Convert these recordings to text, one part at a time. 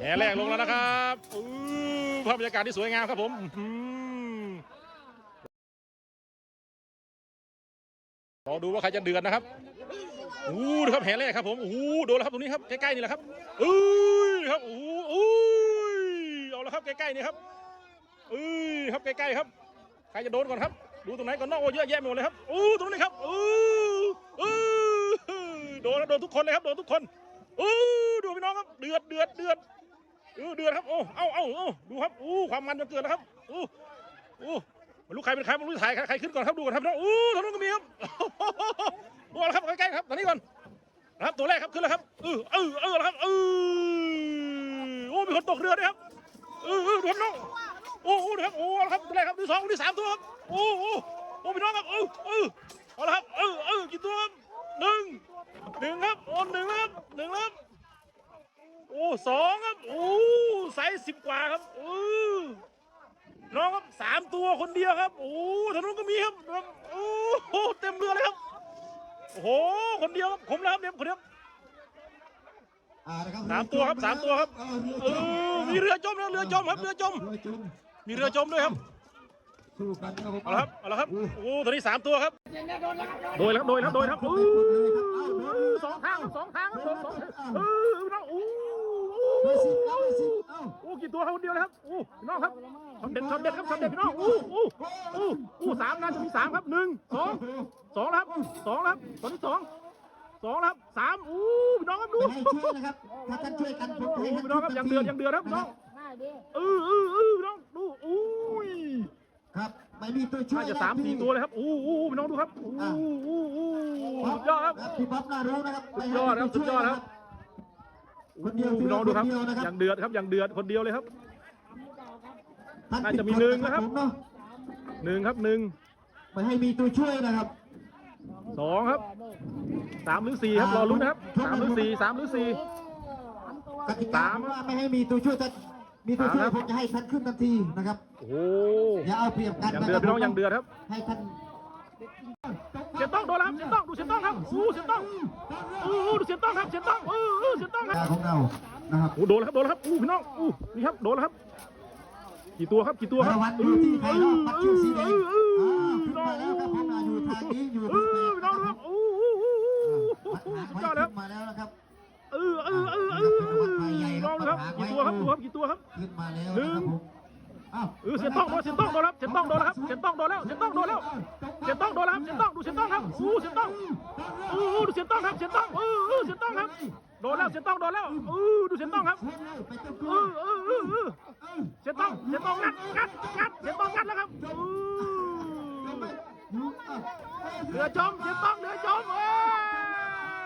แหแรกลงแล้วนะครับภาพบรรยากาศที่สวยงามครับผมอือดูว่าใครจะเดือดนะครับอู้ดูครับแหแรกครับผมอู้โดนแล้วครับตรงนี้ครับใกล้ๆนี่แหละครับอุ้ยครับอู้อุ้ยเอาแล้วครับใกล้ๆนี่ครับอุ้ยครับใกล้ๆครับ ใครจะโดนก่อนครับ ดูตรงไหนก่อนเนอกโอ้เยอะแยะหมดเลยครับอู้ตรงนี้ครับอู้อู้โดนแล้วโดนทุกคนเลยครับโดนทุกคนอู้ดูพี่น้องครับเดือดเดือดเดือด เออเดือดครับโอ้เอ้าเอ้าเอ้าดูครับอู้ความมันจะเกิดแล้วครับอู้อู้ไมันรู้ใครเป็นใครไมันรู้ถ่ายใครขึ้นก่อนครับดูก่อนครับพี่น้องอู้ทางนู้นก็มีครับดูเอาละครับใกล้ๆครับทางนี้ก่อนนะครับตัวแรกครับขึ้นแล้วครับเออเออเออแล้วครับเออโอ้มีคนตกเรือด้วยครับเออเออดูครับน้องโอ้โหดูครับโอ้เอาละครับตัวแรกครับที่สองที่สามตัวครับโอ้โอ้โอ้พี่น้องครับเออเออเอาละครับเออเออกี่ตัวครับหนึ่งหนึ่งครับโอ้หนึ่งล้วครับหนึ่งล้วครับโอ้สอง ส์สิบกว่าครับโอ้น้องครับสามตัวคนเดียวครับ โอ้ทางนู้นก็มีครับน้องโอ้โหเต็มเรือเลยครับ โอ้โห คนเดียวครับ ผมแล้วครับเนี่ยคนเดียวอ่านะครับสามตัวครับสามตัวครับเออเรือจมเออมีเรือจมนะเรือจมครับ เรือจมเรือจมมีเรือจมด้วยครับสู้กันนะครับผมเอาละครับ เอาละครับ โอ้ตอนนี้สามตัวครับ โดยแล้วครับโดยแล้วครับโดยแล้วครับโอ้สองทางครับสองทางครับสองสองเออน้องโอ้ เบอร์สิบเอาเบอร์สิบเอาโอ้กี่ตัวครับคนเดียวเลยครับโอ้พี่น้องครับช็อตเด็ดช็อตเด็ดครับช็อตเด็ดพี่น้องโอ้โอ้โอ้โอ้สามนะจะมีสามครับหนึ่งสองสองแล้วครับสองแล้วครับตอนนี้สองสองแล้วครับสามโอ้พี่น้องครับดูไม่ให้ช่วยนะครับถ้าท่านช่วยกันผมโอ้ให้พี่น้องครับยังเดือดยังเดือดครับพี่น้องเออเออเออพี่น้องดูโอ้ยครับไม่มีตัวช่วยน่าจะสามสี่ตัวเลยครับโอ้โอ้พี่น้องดูครับโอ้โอ้โอ้สุดยอดครับพี่ป๊อปน่ารู้นะครับสุดยอดครับสุดยอดครับ คนเดียวพี่น้องดูครับนเดียวนะคยัรับงเดือดครับยังเดือดคนเดียวเลยครับท่น่าจะมีหนึ่งนะครับผมเนาะหนึ่งครับหนึ่งไม่ให้มีตัวช่วยนะครับสองครับสามหรือสี่ครับรอลุ้นนะครับสามหรือสี่สามหรือสี่กติกาว่าไม่ให้มีตัวช่วยแต่มีตัวช่วยสามครับผมจะให้ท่านขึ้นทันทีนะครับโอ้โหอย่าเอาเปรียบกันยังเดือดพี่น้องยังเดือดครับ ให้ท่าน เสียต้องโดนแล้วครับเสียต้องดูเสียต้องครับอู้เสียต้องอู้อู้ดูเสียต้องครับเสียต้องอู้อู้เสียต้องครับตาของเรานะครับอู้โดนแล้วครับโดนแล้วครับอู้พี่น้องอู้นี่ครับโดนแล้วครับ กี่ตัวครับกี่ตัวครับรางวัลอยู่ที่ใครเนาะปัดชื่อสีแดงเออเอออ่าเอขึ้อนพี่น้องมาแล้วครับผมอ่าอยู่ทางนี้อยู่เอทางอแปดพี่น้องดูครับอู้อู้อู้อู้อ่าสุดไว้ยอดครับขึ้นมาแล้วนะครับเออเออเออเออน้องดูครับกี่ตัวครับดูครับกี่ตัวครับขึ้นมาแล้วหนึ่นะงครับผมอ้าว เออเสียต้องโดนเสียต้องโดนแล้วเสียต้องโดนแล้วครับเสียต้องโดนแล้วเสียต้องโดนแล้วเสียต้องโดนแล้วครับเสียต้องดูเสียต้องครับอู้เสียต้องอู้ดูเสียต้องครับเสียต้องเออเออเสียต้องครับโดนแล้วเสียต้องโดนแล้วเออดูเสียต้องครับเฮ้ยเลยไปตะโกเอนอเออเออเออเสียต้องเสียต้องงัดงัดงัดเสียต้องงัดแล้วครับเออเรือจมเสียต้องเรือจมเอ้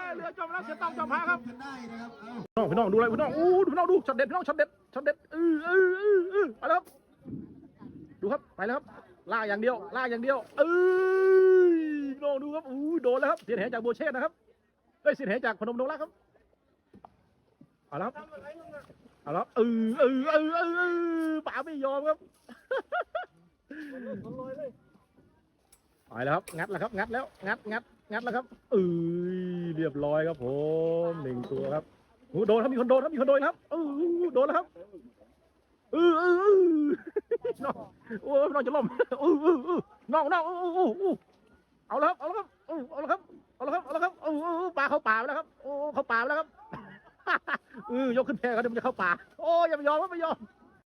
ยเรือจมแล้วเสียต้องจมพาครับกันได้นะครับเอาน้องพี่น้องดูอะไรพี่น้องอู้ดูพี่น้องดูช็อตเด็ดพี่น้องช็อตเด็ดช็อตเด็ดเออเออเออเออไปแล้วครับ ดูครับไปแล้วครับล่าอย่างเดียวล่าอย่างเดียวเอ้ยน้องดูครับอู้โดนแล้วครับเสียนแหจากโบเชษนะครับเฮ้ยเสียนแหจากพนมดงรักครับเอาละครับเอาละเออเออเออเออป๋าไม่ยอมครับไปแล้วครับงัดแล้วครับงัดแล้วงัดงัดงัดแล้วครับเอ้ยเรียบร้อยครับผมหนึ่งตัวครับโอ้โดนครับมีคนโดนครับมีคนโดนครับเออโดนแล้วครับเออเออเออ น้องโอ้ยน้องจะล้มอู้อู้ออน้องน้องอู้อู้ออเออเอาแล้วครับเอาแล้วครับเออเอาแล้วครับเอาแล้วครับเอาแล้วครับอู้อู้ปลาเข้าป่าแล้วครับโอ้เข้าป่าแล้วครับอือยกขึ้นแพกันเดี๋ยวมันจะเข้าป่าโอ้ยอย่าไปยอมไม่ยอม